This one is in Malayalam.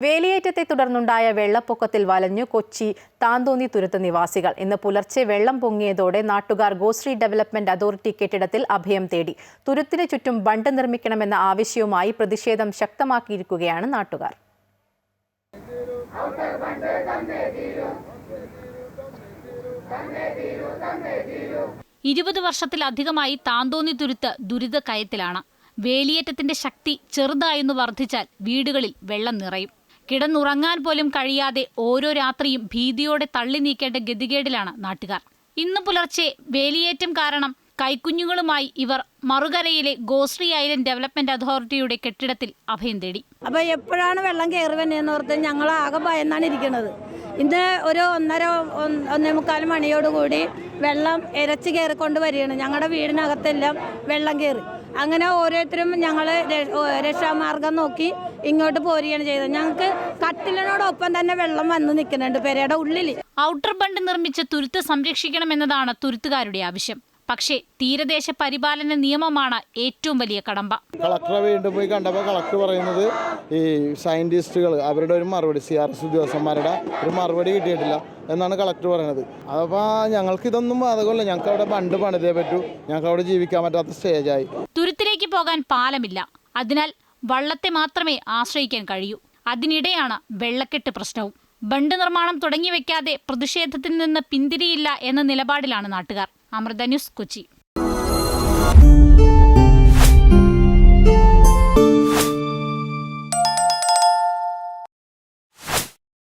വേലിയേറ്റത്തെ തുടർന്നുണ്ടായ വെള്ളപ്പൊക്കത്തിൽ വലഞ്ഞു കൊച്ചി താന്തോന്നി തുരുത്ത് നിവാസികൾ. ഇന്ന് പുലർച്ചെ വെള്ളം പൊങ്ങിയതോടെ നാട്ടുകാർ ഗോശ്രീ ഡെവലപ്മെന്റ് അതോറിറ്റി കെട്ടിടത്തിൽ അഭയം തേടി. തുരുത്തിന് ചുറ്റും ബണ്ട് നിർമ്മിക്കണമെന്ന ആവശ്യവുമായി പ്രതിഷേധം ശക്തമാക്കിയിരിക്കുകയാണ് നാട്ടുകാർ. ഇരുപത് വർഷത്തിലധികമായി താന്തോന്നി തുരുത്ത് ദുരിത കയത്തിലാണ് വേലിയേറ്റത്തിന്റെ ശക്തി ചെറുതായെന്ന് വർദ്ധിച്ചാൽ വീടുകളിൽ വെള്ളം നിറയും. കിടന്നുറങ്ങാൻ പോലും കഴിയാതെ ഓരോ രാത്രിയും ഭീതിയോടെ തള്ളി നീക്കേണ്ട ഗതികേടിലാണ് നാട്ടുകാർ. ഇന്ന് പുലർച്ചെ വേലിയേറ്റം കാരണം കൈക്കുഞ്ഞുങ്ങളുമായി ഇവർ മറുകരയിലെ ഗോശ്രീ ഐലൻഡ് ഡെവലപ്മെന്റ് അതോറിറ്റിയുടെ കെട്ടിടത്തിൽ അഭയം തേടി. അപ്പൊ എപ്പോഴാണ് വെള്ളം കയറി ഓർത്ത് ഞങ്ങൾ ആകെ ഭയന്നാണ് ഇരിക്കുന്നത് ഇന്ന് ഒരു ഒന്നര ഒന്ന് മുക്കാൽ മണിയോടുകൂടി വെള്ളം ഇരച്ച് കയറിക്കൊണ്ട് വരികയാണ്. ഞങ്ങളുടെ വീടിനകത്തെല്ലാം വെള്ളം കയറി. അങ്ങനെ ഓരോരുത്തരും ഞങ്ങൾ രക്ഷാമാർഗം നോക്കി ഇങ്ങോട്ട് പോരുകയാണ് ചെയ്തത്. ഞങ്ങൾക്ക് കട്ടിലിനോടൊപ്പം തന്നെ വെള്ളം വന്ന് നിൽക്കുന്നുണ്ട് പെരയുടെ ഉള്ളിൽ ഔട്ടർ ബണ്ട് നിർമ്മിച്ച് തുരുത്ത് സംരക്ഷിക്കണമെന്നതാണ് തുരുത്തുകാരുടെ ആവശ്യം. പക്ഷേ തീരദേശ പരിപാലന നിയമമാണ് ഏറ്റവും വലിയ കടമ്പ. കളക്ടറെ വീണ്ടും പോയി കണ്ടപ്പോൾ കളക്ടർ പറയുന്നത് ഈ സയന്റിസ്റ്റുകൾ അവരുടെ ഒരു മറുപടി സി ആർ എസ് ഉദ്യോഗസ്ഥന്മാരുടെ ഒരു മറുപടി കിട്ടിയിട്ടില്ല എന്നാണ് കളക്ടർ പറയുന്നത്. അപ്പോൾ ഞങ്ങൾക്ക് ഇതൊന്നും ബാധകമല്ല. ഞങ്ങൾക്ക് അവിടെ ബണ്ട് പണിതേ പറ്റൂ. ഞങ്ങൾക്ക് അവിടെ ജീവിക്കാൻ പറ്റാത്ത സ്റ്റേജായി തുരുത്തിലേക്ക് പോകാൻ പാലമില്ല. അതിനാൽ വള്ളത്തെ മാത്രമേ ആശ്രയിക്കാൻ കഴിയൂ. അതിനിടെയാണ് വെള്ളക്കെട്ട് പ്രശ്നവും. ബണ്ട് നിർമ്മാണം തുടങ്ങി വെക്കാതെ പ്രതിഷേധത്തിൽ നിന്ന് പിന്തിരിയില്ല എന്ന നിലപാടിലാണ് നാട്ടുകാർ. അമൃത ന്യൂസ് കൊച്ചി